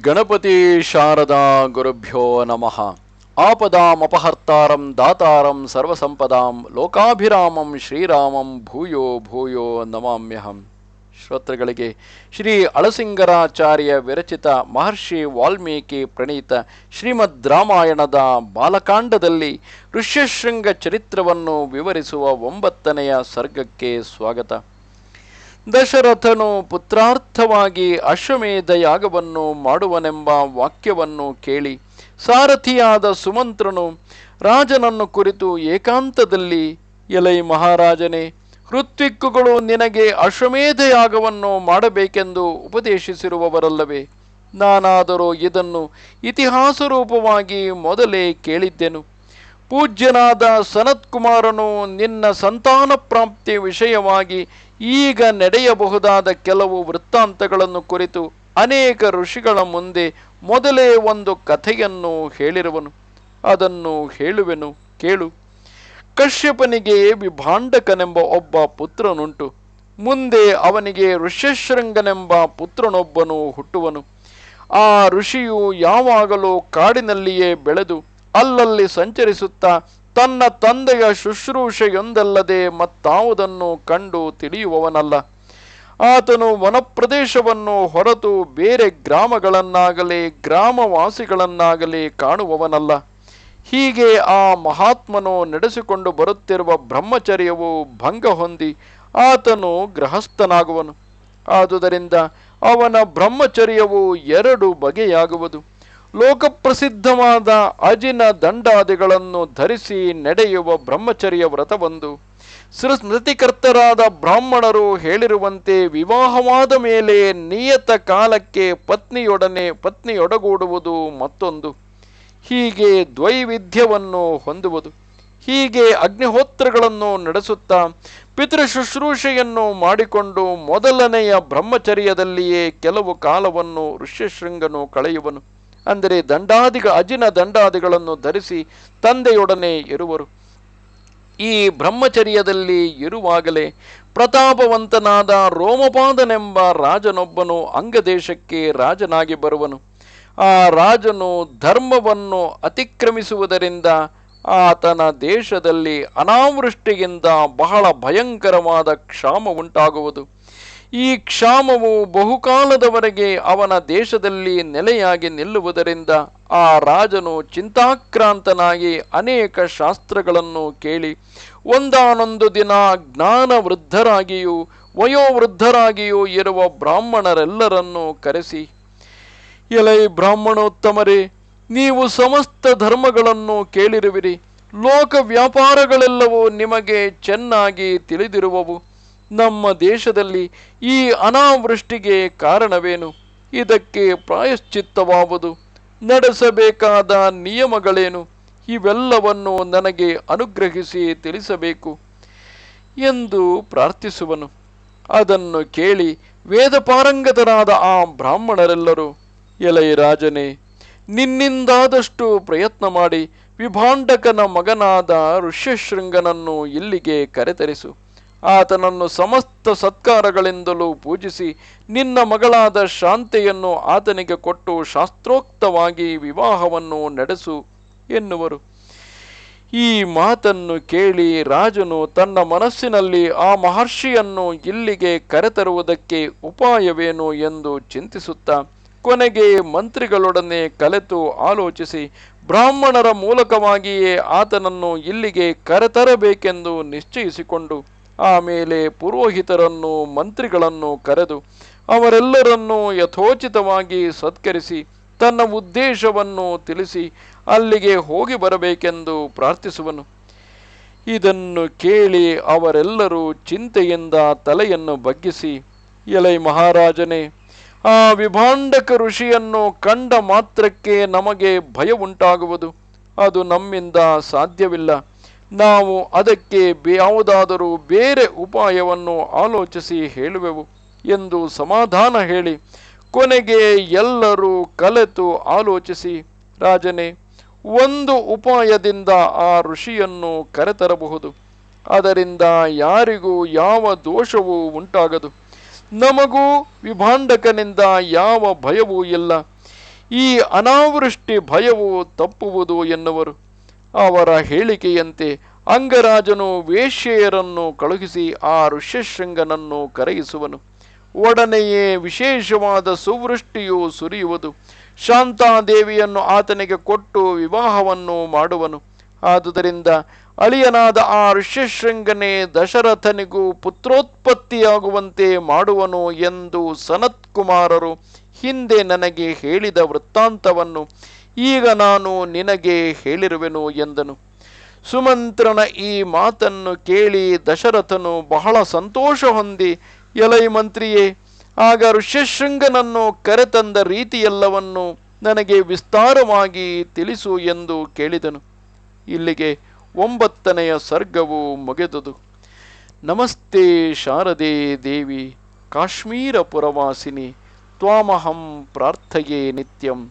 ಗಣಪತಿ ಶಾರದಾ ಗುರುಭ್ಯೋ ನಮಃ. ಆಪದಾಮಪಹರ್ತಾರಂ ದಾತಾರಂ ಸರ್ವಸಂಪದಾಂ ಲೋಕಾಭಿರಾಮಂ ಶ್ರೀರಾಮಂ ಭೂಯೋ ಭೂಯೋ ನಮಾಮ್ಯಹಂ. ಶ್ರೋತೃಗಳಿಗೆ ಶ್ರೀ ಅಳಸಿಂಗರಾಚಾರ್ಯ ವಿರಚಿತ ಮಹರ್ಷಿ ವಾಲ್ಮೀಕಿ ಪ್ರಣೀತ ಶ್ರೀಮದ್ ರಾಮಾಯಣದ ಬಾಲಕಾಂಡದಲ್ಲಿ ಋಷ್ಯಶೃಂಗ ಚರಿತ್ರವನ್ನು ವಿವರಿಸುವ ಒಂಬತ್ತನೆಯ ಸರ್ಗಕ್ಕೆ ಸ್ವಾಗತ. ದಶರಥನು ಪುತ್ರಾರ್ಥವಾಗಿ ಅಶ್ವಮೇಧ ಯಾಗವನ್ನು ಮಾಡುವನೆಂಬ ವಾಕ್ಯವನ್ನು ಕೇಳಿ ಸಾರಥಿಯಾದ ಸುಮಂತ್ರನು, ರಾಜನನ್ನು ಕುರಿತು ಏಕಾಂತದಲ್ಲಿ ಎಲೈ ಮಹಾರಾಜನೇ ಋತ್ವಿಕ್ಕುಗಳು ನಿನಗೆ ಅಶ್ವಮೇಧ ಯಾಗವನ್ನು ಮಾಡಬೇಕೆಂದು ಉಪದೇಶಿಸಿರುವವರಲ್ಲವೇ? ನಾನಾದರೂ ಇದನ್ನು ಇತಿಹಾಸ ರೂಪವಾಗಿ ಮೊದಲೇ ಕೇಳಿದ್ದೆನು. ಪೂಜ್ಯನಾದ ಸನತ್ಕುಮಾರನು ನಿನ್ನ ಸಂತಾನ ಪ್ರಾಪ್ತಿ ವಿಷಯವಾಗಿ ಈಗ ನಡೆಯಬಹುದಾದ ಕೆಲವು ವೃತ್ತಾಂತಗಳನ್ನು ಕುರಿತು ಅನೇಕ ಋಷಿಗಳ ಮುಂದೆ ಮೊದಲೇ ಒಂದು ಕಥೆಯನ್ನು ಹೇಳಿರುವನು. ಅದನ್ನು ಹೇಳುವೆನು, ಕೇಳು. ಕಶ್ಯಪನಿಗೆ ವಿಭಾಂಡಕನೆಂಬ ಒಬ್ಬ ಪುತ್ರನುಂಟು. ಮುಂದೆ ಅವನಿಗೆ ಋಷ್ಯಶೃಂಗನೆಂಬ ಪುತ್ರನೊಬ್ಬನು ಹುಟ್ಟುವನು. ಆ ಋಷಿಯು ಯಾವಾಗಲೂ ಕಾಡಿನಲ್ಲಿಯೇ ಬೆಳೆದು ಅಲ್ಲಲ್ಲಿ ಸಂಚರಿಸುತ್ತಾ ತನ್ನ ತಂದೆಯ ಶುಶ್ರೂಷೆಯೊಂದಲ್ಲದೆ ಮತ್ತಾವುದನ್ನು ಕಂಡು ತಿಳಿಯುವವನಲ್ಲ. ಆತನು ವನಪ್ರದೇಶವನ್ನು ಹೊರತು ಬೇರೆ ಗ್ರಾಮಗಳನ್ನಾಗಲಿ ಗ್ರಾಮವಾಸಿಗಳನ್ನಾಗಲಿ ಕಾಣುವವನಲ್ಲ. ಹೀಗೆ ಆ ಮಹಾತ್ಮನು ನಡೆಸಿಕೊಂಡು ಬರುತ್ತಿರುವ ಬ್ರಹ್ಮಚರ್ಯವು ಭಂಗ ಹೊಂದಿ ಆತನು ಗೃಹಸ್ಥನಾಗುವನು. ಆದುದರಿಂದ ಅವನ ಬ್ರಹ್ಮಚರ್ಯವು ಎರಡು ಬಗೆಯಾಗುವುದು. ಲೋಕಪ್ರಸಿದ್ಧವಾದ ಅಜಿನ ದಂಡಾದಿಗಳನ್ನು ಧರಿಸಿ ನಡೆಯುವ ಬ್ರಹ್ಮಚರ್ಯ ವ್ರತವೊಂದು. ಸ್ಮೃತಿಕರ್ತರಾದ ಬ್ರಾಹ್ಮಣರು ಹೇಳಿರುವಂತೆ ವಿವಾಹವಾದ ಮೇಲೆ ನಿಯತ ಕಾಲಕ್ಕೆ ಪತ್ನಿಯೊಡನೆ ಪತ್ನಿಯೊಡಗೂಡುವುದು ಮತ್ತೊಂದು. ಹೀಗೆ ದ್ವೈವಿಧ್ಯವನ್ನು ಹೊಂದುವುದು. ಹೀಗೆ ಅಗ್ನಿಹೋತ್ರಗಳನ್ನು ನಡೆಸುತ್ತಾ ಪಿತೃಶುಶ್ರೂಷೆಯನ್ನು ಮಾಡಿಕೊಂಡು ಮೊದಲನೆಯ ಬ್ರಹ್ಮಚರ್ಯದಲ್ಲಿಯೇ ಕೆಲವು ಕಾಲವನ್ನು ಋಷ್ಯಶೃಂಗನು ಕಳೆಯುವನು. ಅಂದರೆ ದಂಡಾದಿಗ, ಅಜಿನ ದಂಡಾದಿಗಳನ್ನು ಧರಿಸಿ ತಂದೆಯೊಡನೆ ಇರುವರು. ಈ ಬ್ರಹ್ಮಚರ್ಯದಲ್ಲಿ ಇರುವಾಗಲೇ ಪ್ರತಾಪವಂತನಾದ ರೋಮಪಾದನೆಂಬ ರಾಜನೊಬ್ಬನು ಅಂಗದೇಶಕ್ಕೆ ರಾಜನಾಗಿ ಬರುವನು. ಆ ರಾಜನು ಧರ್ಮವನ್ನು ಅತಿಕ್ರಮಿಸುವುದರಿಂದ ಆತನ ದೇಶದಲ್ಲಿ ಅನಾವೃಷ್ಟಿಯಿಂದ ಬಹಳ ಭಯಂಕರವಾದ ಕ್ಷಾಮ ಉಂಟಾಗುವುದು. ಈ ಕ್ಷಾಮವು ಬಹುಕಾಲದವರೆಗೆ ಅವನ ದೇಶದಲ್ಲಿ ನೆಲೆಯಾಗಿ ನಿಲ್ಲುವುದರಿಂದ ಆ ರಾಜನು ಚಿಂತಾಕ್ರಾಂತನಾಗಿ ಅನೇಕ ಶಾಸ್ತ್ರಗಳನ್ನು ಕೇಳಿ ಒಂದಾನೊಂದು ದಿನ ಜ್ಞಾನ ವೃದ್ಧರಾಗಿಯೂ ವಯೋವೃದ್ಧರಾಗಿಯೂ ಇರುವ ಬ್ರಾಹ್ಮಣರೆಲ್ಲರನ್ನು ಕರೆಸಿ, ಎಲೈ ಬ್ರಾಹ್ಮಣೋತ್ತಮರೇ, ನೀವು ಸಮಸ್ತ ಧರ್ಮಗಳನ್ನು ಕೇಳಿರುವಿರಿ. ಲೋಕ ವ್ಯಾಪಾರಗಳೆಲ್ಲವೂ ನಿಮಗೆ ಚೆನ್ನಾಗಿ ತಿಳಿದಿರುವವು. ನಮ್ಮ ದೇಶದಲ್ಲಿ ಈ ಅನಾವೃಷ್ಟಿಗೆ ಕಾರಣವೇನು? ಇದಕ್ಕೆ ಪ್ರಾಯಶ್ಚಿತ್ತವಾವುದು. ನಡೆಸಬೇಕಾದ ನಿಯಮಗಳೇನು? ಇವೆಲ್ಲವನ್ನು ನನಗೆ ಅನುಗ್ರಹಿಸಿ ತಿಳಿಸಬೇಕು ಎಂದು ಪ್ರಾರ್ಥಿಸುವನು. ಅದನ್ನು ಕೇಳಿ ವೇದಪಾರಂಗತರಾದ ಆ ಬ್ರಾಹ್ಮಣರೆಲ್ಲರೂ, ಎಲೈ ರಾಜನೇ, ನಿನ್ನಿಂದಾದಷ್ಟು ಪ್ರಯತ್ನ ಮಾಡಿ ವಿಭಾಂಡಕನ ಮಗನಾದ ಋಷ್ಯಶೃಂಗನನ್ನು ಇಲ್ಲಿಗೆ ಕರೆತರಿಸು. ಆತನನ್ನು ಸಮಸ್ತ ಸತ್ಕಾರಗಳಿಂದಲೂ ಪೂಜಿಸಿ ನಿನ್ನ ಮಗಳಾದ ಶಾಂತೆಯನ್ನು ಆತನಿಗೆ ಕೊಟ್ಟು ಶಾಸ್ತ್ರೋಕ್ತವಾಗಿ ವಿವಾಹವನ್ನು ನಡೆಸು ಎನ್ನುವರು. ಈ ಮಾತನ್ನು ಕೇಳಿ ರಾಜನು ತನ್ನ ಮನಸ್ಸಿನಲ್ಲಿ ಆ ಮಹರ್ಷಿಯನ್ನು ಇಲ್ಲಿಗೆ ಕರೆತರುವುದಕ್ಕೆ ಉಪಾಯವೇನು ಎಂದು ಚಿಂತಿಸುತ್ತಾ ಕೊನೆಗೆ ಮಂತ್ರಿಗಳೊಡನೆ ಕಲೆತು ಆಲೋಚಿಸಿ, ಬ್ರಾಹ್ಮಣರ ಮೂಲಕವಾಗಿಯೇ ಆತನನ್ನು ಇಲ್ಲಿಗೆ ಕರೆತರಬೇಕೆಂದು ನಿಶ್ಚಯಿಸಿಕೊಂಡು ಆಮೇಲೆ ಪುರೋಹಿತರನ್ನು, ಮಂತ್ರಿಗಳನ್ನು ಕರೆದು ಅವರೆಲ್ಲರನ್ನೂ ಯಥೋಚಿತವಾಗಿ ಸತ್ಕರಿಸಿ ತನ್ನ ಉದ್ದೇಶವನ್ನು ತಿಳಿಸಿ ಅಲ್ಲಿಗೆ ಹೋಗಿ ಬರಬೇಕೆಂದು ಪ್ರಾರ್ಥಿಸುವನು. ಇದನ್ನು ಕೇಳಿ ಅವರೆಲ್ಲರೂ ಚಿಂತೆಯಿಂದ ತಲೆಯನ್ನು ಬಗ್ಗಿಸಿ, ಎಲೈ ಮಹಾರಾಜನೇ, ಆ ವಿಭಾಂಡಕ ಋಷಿಯನ್ನು ಕಂಡ ಮಾತ್ರಕ್ಕೆ ನಮಗೆ ಭಯ ಉಂಟಾಗುವುದು ಅದು ನಮ್ಮಿಂದ ಸಾಧ್ಯವಿಲ್ಲ. ನಾವು ಅದಕ್ಕೆ ಯಾವುದಾದರೂ ಬೇರೆ ಉಪಾಯವನ್ನು ಆಲೋಚಿಸಿ ಹೇಳುವೆವು ಎಂದು ಸಮಾಧಾನ ಹೇಳಿ ಕೊನೆಗೆ ಎಲ್ಲರೂ ಕಲೆತು ಆಲೋಚಿಸಿ, ರಾಜನೇ, ಒಂದು ಉಪಾಯದಿಂದ ಆ ಋಷಿಯನ್ನು ಕರೆತರಬಹುದು. ಅದರಿಂದ ಯಾರಿಗೂ ಯಾವ ದೋಷವೂ ಉಂಟಾಗದು. ನಮಗೂ ವಿಭಾಂಡಕನಿಂದ ಯಾವ ಭಯವೂ ಇಲ್ಲ. ಈ ಅನಾವೃಷ್ಟಿ ಭಯವು ತಪ್ಪುವುದು ಎನ್ನುವರು. ಅವರ ಹೇಳಿಕೆಯಂತೆ ಅಂಗರಾಜನು ವೇಶ್ಯೆಯರನ್ನು ಕಳುಹಿಸಿ ಆ ಋಷ್ಯಶೃಂಗನನ್ನು ಕರೆಯಿಸುವನು. ಒಡನೆಯೇ ವಿಶೇಷವಾದ ಸುವೃಷ್ಟಿಯು ಸುರಿಯುವುದು. ಶಾಂತಾದೇವಿಯನ್ನು ಆತನಿಗೆ ಕೊಟ್ಟು ವಿವಾಹವನ್ನು ಮಾಡುವನು. ಆದುದರಿಂದ ಅಳಿಯನಾದ ಆ ಋಷ್ಯಶೃಂಗನೇ ದಶರಥನಿಗೂ ಪುತ್ರೋತ್ಪತ್ತಿಯಾಗುವಂತೆ ಮಾಡುವನು ಎಂದು ಸನತ್ಕುಮಾರರು ಹಿಂದೆ ನನಗೆ ಹೇಳಿದ ವೃತ್ತಾಂತವನ್ನು ಈಗ ನಾನು ನಿನಗೆ ಹೇಳಿರುವೆನು ಎಂದನು. ಸುಮಂತ್ರನ ಈ ಮಾತನ್ನು ಕೇಳಿ ದಶರಥನು ಬಹಳ ಸಂತೋಷ ಹೊಂದಿ, ಎಲೈ ಮಂತ್ರಿಯೇ, ಆಗ ಋಷ್ಯಶೃಂಗನನ್ನು ಕರೆತಂದ ರೀತಿಯೆಲ್ಲವನ್ನು ನನಗೆ ವಿಸ್ತಾರವಾಗಿ ತಿಳಿಸು ಎಂದು ಕೇಳಿದನು. ಇಲ್ಲಿಗೆ ಒಂಬತ್ತನೆಯ ಸರ್ಗವು ಮುಗಿದುದು. ನಮಸ್ತೆ ಶಾರದೆ ದೇವಿ, ಕಾಶ್ಮೀರ ಪುರವಾಸಿನಿ, ತ್ವಾಮಹಂ ಪ್ರಾರ್ಥಯೇ ನಿತ್ಯಂ.